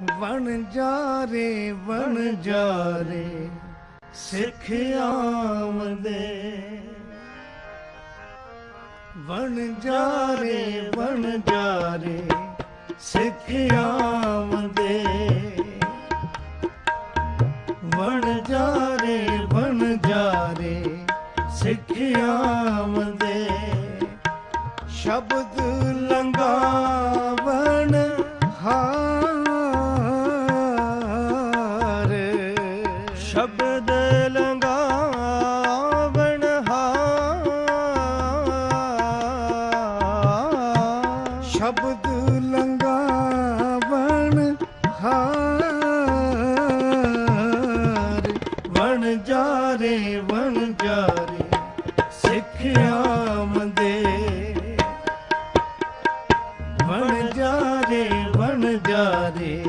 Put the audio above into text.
ਵਣ ਜਾਰੇ ਵਣ ਜਾਰੇ ਸਿੱਖ ਆਵਦੇ ਵਣ ਜਾਰੇ ਵਣ ਜਾਰੇ ਸਿੱਖ ਆਵਦੇ ਵਣ ਜਾਰੇ ਵਣ ਜਾਰੇ ਸਿੱਖ ਆਵਦੇ ਸ਼ਬਦ ਸ਼ਬਦ ਲੰਗਾਵਣ ਹਾਰ ਸ਼ਬਦ ਲੰਗਾਵਣ ਹਾਰ। ਵਣ ਜਾਰੇ ਵਣ ਜਾਰੇ ਸਿੱਖਿਆ ਮੰਦੇ। ਵਣ ਜਾਰੇ ਵਣ ਜਾਰੇ